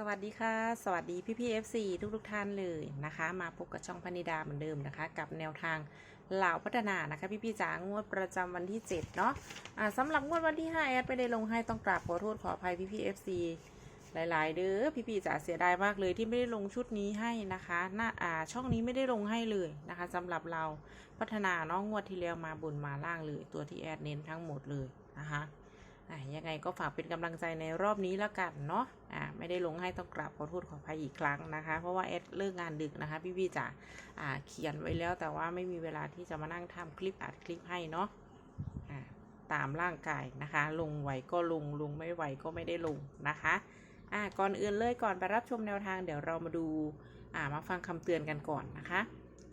สวัสดีค่ะ สวัสดีพี่พี่ๆ FC ทุกทุกท่านเลยนะคะ มาพบกับช่องพนิดาเหมือนเดิมนะคะ กับแนวทางเหล่าพัฒนานะคะ พี่พี่จ๋างวดประจำวันที่ 7 เนาะอ่าสำหรับงวดวันที่5แอดไปได้ลงให้ต้องกราบขอโทษขออภัยพี่พี่ๆ FC หลาย ๆ เด้อพี่พี่จ๋าเสียดายมากเลยที่ไม่ได้ลงชุดนี้ให้นะคะหน้าอ่าช่องนี้ไม่ได้ลงให้เลยนะคะสำหรับเราพัฒนาเนาะงวดที่แล้วมาบนมาล่างเลย ตัวที่แอดเน้นทั้งหมดเลยนะคะ อะยังไงก็ฝากเป็นกำลังใจในรอบนี้แล้วกันเนาะอ่าไม่ได้ลงให้ต้องกราบขอโทษขออภัยอีกครั้งนะคะ เพราะว่าแอดเลิกงานดึกนะคะ พี่พี่ๆจ๋าอ่าเขียนไว้แล้วแต่ว่าไม่มีเวลาที่จะมานั่งทำคลิปอัดคลิปให้เนาะอ่าตามร่างกายนะคะ ลงไหวก็ลงลงไม่ไหวก็ไม่ได้ลงนะคะอ่าก่อนอื่นเลยก่อนไปรับชมแนวทางเดี๋ยวเรามาดูอ่ามาฟังคำเตือนกันก่อนนะคะ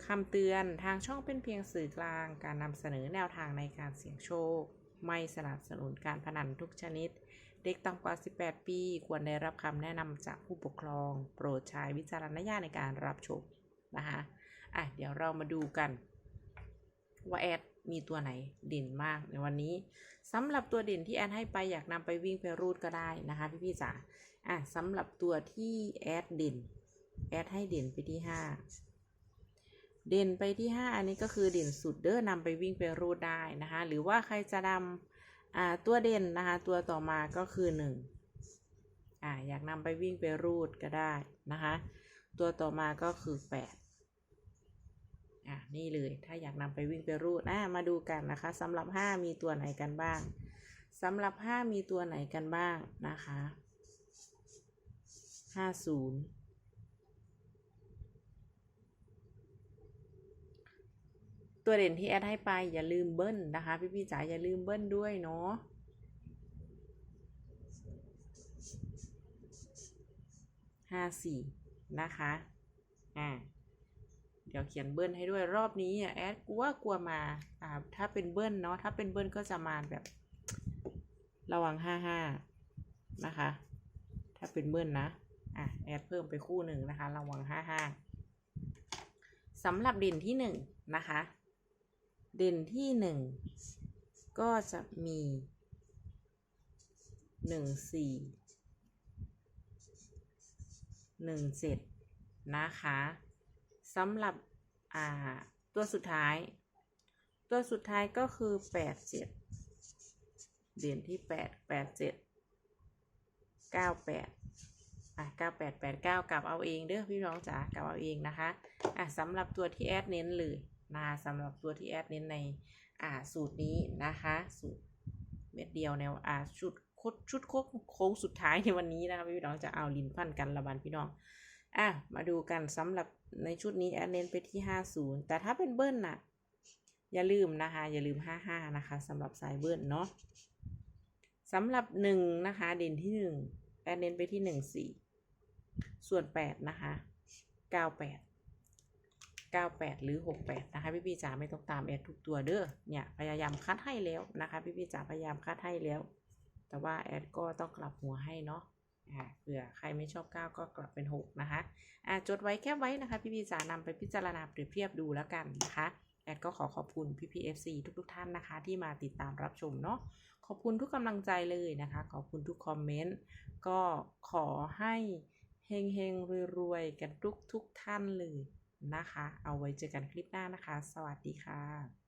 คำเตือนทางช่องเป็นเพียงสื่อกลางการนำเสนอแนวทางในการเสี่ยงโชค ไม่สนับสนุนการพนันทุกชนิด เด็กต่ำกว่า 18 ปี ควรได้รับคำแนะนำจากผู้ปกครอง โปรดใช้วิจารณญาณในการรับชมนะคะอะเดี๋ยวเรามาดูกันว่าแอดมีตัวไหนเด่นมากในวันนี้สำหรับตัวเด่นที่แอดให้ไปอยากนำไปวิ่งไปรูดก็ได้นะคะพี่ๆจ๋าอะสำหรับตัวที่แอดเด่นแอดให้เด่นไปที่ 5 เด่นไปที่ 5 อันนี้ก็คือเด่นสุดเด้อนำไปวิ่งไปรูดได้นะคะ หรือว่าใครจะนำตัวเด่นนะคะ ตัวต่อมาก็คือ1อ่าอยากนำไปวิ่งไปรูดก็ได้นะคะ ตัวต่อมาก็คือ8อะนี่เลยถ้าอยากนำไปวิ่งไปรูดอะมาดูกันนะคะสำหรับ 5 มีตัวไหนกันบ้างสำหรับ 5 มีตัวไหนกันบ้างนะคะ 50 ตัวเด่นที่แอดให้ไปอย่าลืมเบิ้ลนะคะ พี่พี่จ๋าอย่าลืมเบิ้ลด้วยเนาะห้าสี่นะคะ อ่า เดี๋ยวเขียนเบิ้ลให้ด้วยรอบนี้อะแอดกลัวกลัวมา อ่า ถ้าเป็นเบิ้ลเนาะ ถ้าเป็นเบิ้ลก็จะมาแบบ ระวังห้าห้านะคะ ถ้าเป็นเบิ้ลนะ อะ แอดเพิ่มไปคู่หนึ่งนะคะ ระวังห้าห้าสำหรับเด่นที่หนึ่งนะคะ เด่นที่หนึ่งก็จะมีหนึ่งสี่หนึ่งเจ็ดนะคะสำหรับอ่าตัวสุดท้าย ตัวสุดท้ายก็คือแปดเจ็ดเด่นที่แปดแปดเจ็ดเก้าแปด อะเก้าแปดแปดเก้ากลับเอาเองเด้อพี่น้องจ๋ากลับเอาเองนะคะอะสำหรับตัวที่แอดเน้นเลยนะคะสำหรับตัวที่แอดเน้นในอ่าสูตรนี้นะคะสูตรเม็ดเดียวแนวอ่าชุดโคตรชุดโค้งโค้งสุดท้ายในวันนี้นะคะพี่น้องจะเอาลินพันกันละบันพี่น้องอะมาดูกันสำหรับในชุดนี้แอดเน้นไปที่ห้าศูนย์แต่ถ้าเป็นเบิ้ลน่ะ อย่าลืมนะคะ อย่าลืมห้าห้านะคะสำหรับสายเบิ้ลเนาะสำหรับหนึ่งนะคะ เด่นที่หนึ่งแอดเน้นไปที่หนึ่ง ส่วนแปดนะคะเก้าแปด98 หรือ 68 นะคะ พี่พี่จ๋าไม่ต้องตามแอดทุกตัวเด้อเนี่ยพยายามคัดให้แล้วนะคะพี่พี่จ๋าพยายามคัดให้แล้ว แต่ว่าแอดก็ต้องกลับหัวให้เนาะเผื่อใครไม่ชอบ 9 ก็กลับเป็น 6 นะคะอ่าจดไว้แค่ไว้นะคะ พี่พี่จ๋านำไปพิจารณาเปรียบเทียบดูแล้วกันนะคะแอดก็ขอขอบคุณพี่พี่ FC ทุกๆท่านนะคะ ที่มาติดตามรับชมเนาะขอบคุณทุกกำลังใจเลยนะคะ ขอบคุณทุกคอมเมนต์ก็ขอให้ เฮงเฮงๆรวยๆ กันทุกทุกท่านเลยนะคะ เอาไว้เจอกันคลิปหน้านะคะ สวัสดีค่ะ